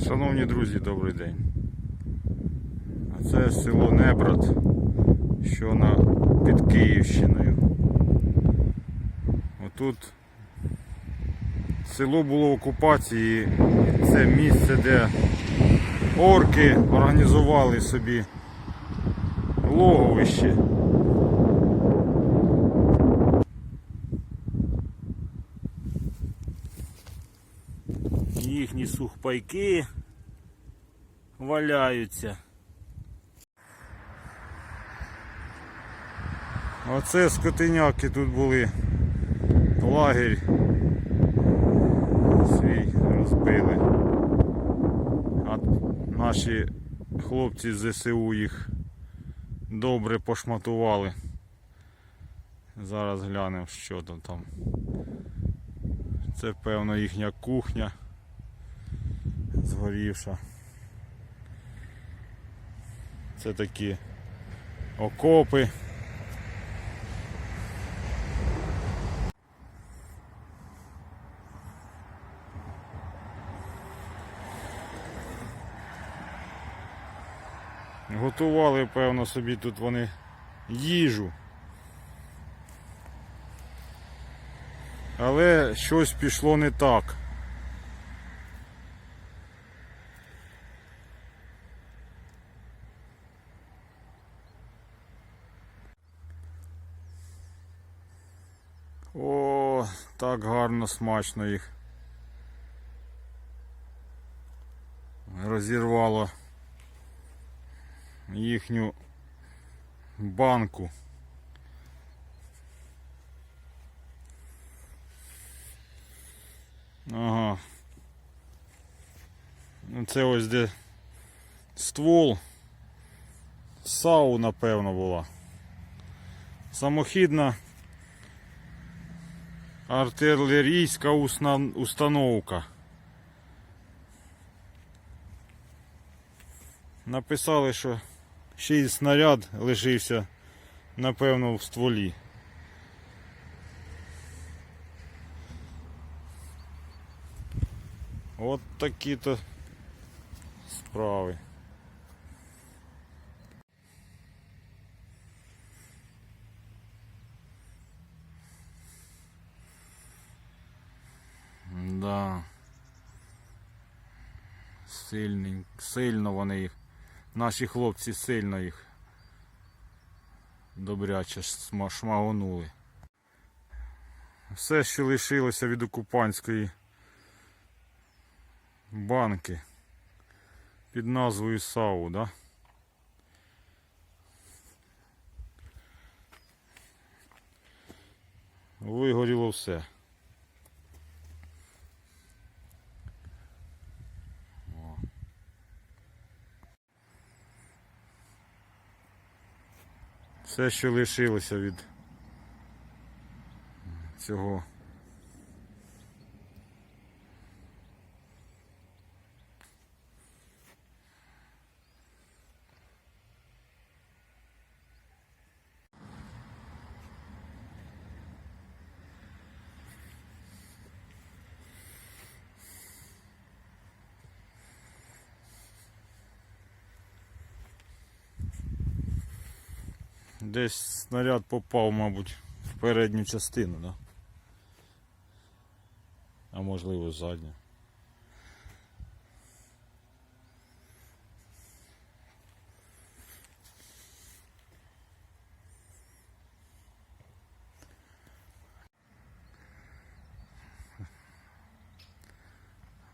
Шановні друзі, добрий день. А це село Неброд, що на, під Київщиною. Отут село було в окупації. Це місце, де орки організували собі логовище. Їхні сухпайки валяються. Оце скотиняки тут були. Лагерь свій розбили. А наші хлопці з ЗСУ їх добре пошматували. Зараз глянемо, що там. Це певно їхня кухня згорівша. Це такі окопи. Готували, певно, собі тут вони їжу. Але щось пішло не так. О, так гарно смачно їх. Розірвало їхню банку. Ага. Ну, Це ось де ствол. САУ, напевно, була. Самохідна артилерійська установка. Написали, що ще й снаряд лишився, напевно, в стволі. От такі то справи. Да. Сильний, сильно вони їх. Наші хлопці сильно їх добряче шмагонули. Все, що лишилося від окупантської банки під назвою САУ, да? Вигоріло все. Все, що лишилося від цього. Десь снаряд попав, мабуть, в передню частину, да? А можливо задню.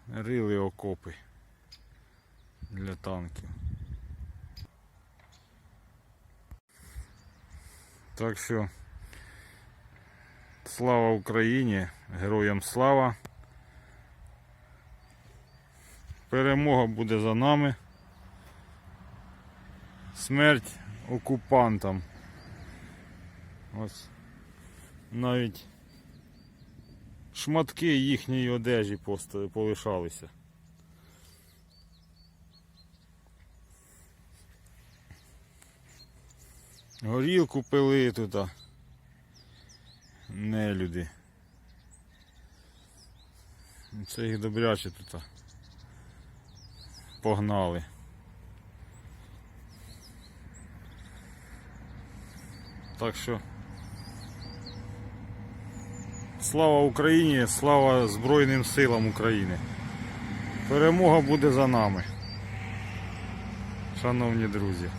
Рили окопи для танків. Так що слава Україні, героям слава. Перемога буде за нами. Смерть окупантам. Ось навіть шматки їхньої одежі полишалися. Горілку пили тут. а. Нелюди. Це їх добряче тут. погнали. Так що. Слава Україні, слава Збройним силам України. Перемога буде за нами. Шановні друзі.